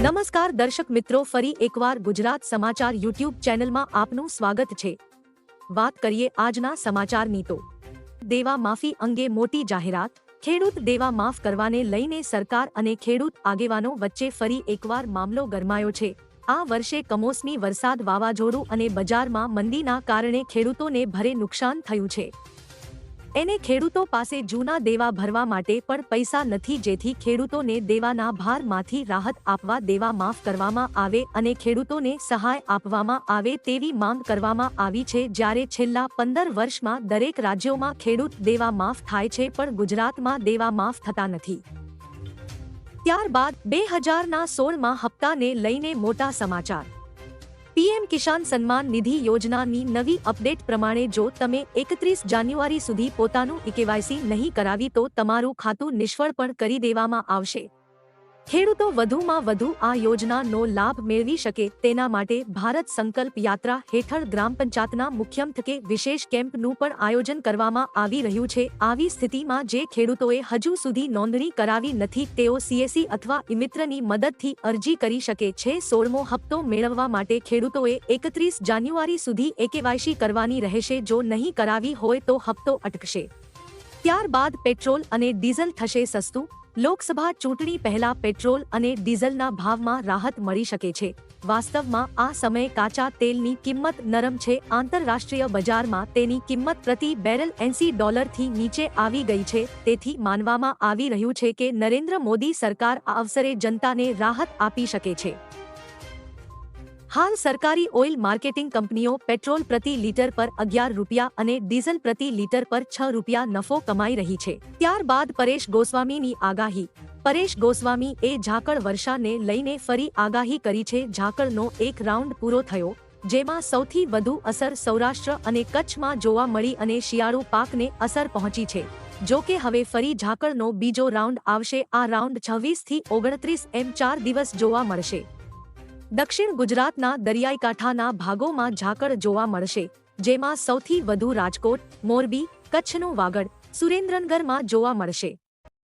નમસ્કાર દર્શક મિત્રો, ફરી એકવાર ગુજરાત સમાચાર યુટ્યુબ ચેનલમાં આપનું સ્વાગત છે. વાત કરીએ આજના સમાચારની તો. દેવા માફી અંગે મોટી જાહેરાત, ખેડૂત દેવા માફ કરવાને લઈને સરકાર અને ખેડૂત આગેવાનો વચ્ચે ફરી એકવાર મામલો ગરમાયો છે. આ વર્ષે કમોસમી વરસાદ વાવાઝોડું અને બજારમાં મંદીના કારણે ખેડૂતોને ભારે નુકસાન થયું છે. એને ખેડૂતો પાસે જૂના દેવા ભરવા માટે પણ પૈસા નથી, જેથી ખેડૂતોને દેવાના ભારમાંથી રાહત આપવા, દેવા માફ કરવામાં આવે અને ખેડૂતોને સહાય આપવામાં આવે તેવી માંગ કરવામાં આવી છે. જ્યારે છેલ્લા પંદર વર્ષમાં દરેક રાજ્યોમાં ખેડૂત દેવા માફ થાય છે, પણ ગુજરાતમાં દેવા માફ થતા નથી. ત્યારબાદ બે હજારના સોળમાં હપ્તાને લઈને મોટા સમાચાર. પીએમ કિસાન સન્માન નિધિ યોજનાની નવી અપડેટ પ્રમાણે જો તમે એકત્રીસ જાન્યુઆરી સુધી પોતાનું ઇકેવાયસી નહીં કરાવી તો તમારું ખાતું નિષ્ફળ પણ કરી દેવામાં આવશે. ખેડૂતો વધુમાં વધુ આ યોજનાનો લાભ મેળવી શકે તેના માટે ભારત સંકલ્પ યાત્રા હેઠળ ગ્રામ પંચાયતના મુખ્ય મથકે વિશેષ કેમ્પનું પણ આયોજન કરવામાં આવી રહ્યું છે. આવી સ્થિતિમાં જે ખેડૂતોએ હજુ સુધી નોંધણી કરાવી નથી, તેઓ સીએસસી અથવા ઇમિત્રની મદદથી અરજી કરી શકે છે. સોળમો હપ્તો મેળવવા માટે ખેડૂતોએ એકત્રીસ જાન્યુઆરી સુધી એકેવાયસી કરવાની રહેશે. જો નહીં કરાવી હોય તો હપ્તો અટકશે. ત્યારબાદ પેટ્રોલ અને ડીઝલ થશે સસ્તું. લોકસભા ચૂંટણી પહેલા પેટ્રોલ અને ડીઝલના ભાવમાં રાહત મળી શકે છે. વાસ્તવમાં આ સમયે કાચા તેલની કિંમત નરમ છે. આંતરરાષ્ટ્રીય બજારમાં તેની કિંમત પ્રતિ બેરલ એંસી ડોલરથી નીચે આવી ગઈ છે. તેથી માનવામાં આવી રહ્યું છે કે નરેન્દ્ર મોદી સરકાર આ અવસરે જનતાને રાહત આપી શકે છે. હાલ સરકારી ઓઇલ માર્કેટિંગ કંપનીઓ પેટ્રોલ પ્રતિ લીટર પર અગિયાર રૂપિયા અને ડીઝલ પ્રતિ લીટર પર છ રૂપિયા નફો કમાઈ રહી છે. ત્યારબાદ પરેશ ગોસ્વામીની આગાહી. પરેશ ગોસ્વામી એ ઝાકળ વર્ષાને લઈને ફરી આગાહી કરી છે. ઝાકળનો એક રાઉન્ડ પૂરો થયો, જેમાં સૌથી વધુ અસર સૌરાષ્ટ્ર અને કચ્છમાં જોવા મળી અને શિયાળુ પાકને અસર પહોંચી છે. જો કે હવે ફરી ઝાકળનો બીજો રાઉન્ડ આવશે. આ રાઉન્ડ છવ્વીસથી ઓગણત્રીસ એમ ચાર દિવસ જોવા મળશે. દક્ષિણ ગુજરાતના દરિયાઈ કાંઠાના ભાગોમાં ઝાકળ જોવા મળશે, જેમાં સૌથી વધુ રાજકોટ, મોરબી, કચ્છનું વાગડ, સુરેન્દ્રનગરમાં જોવા મળશે.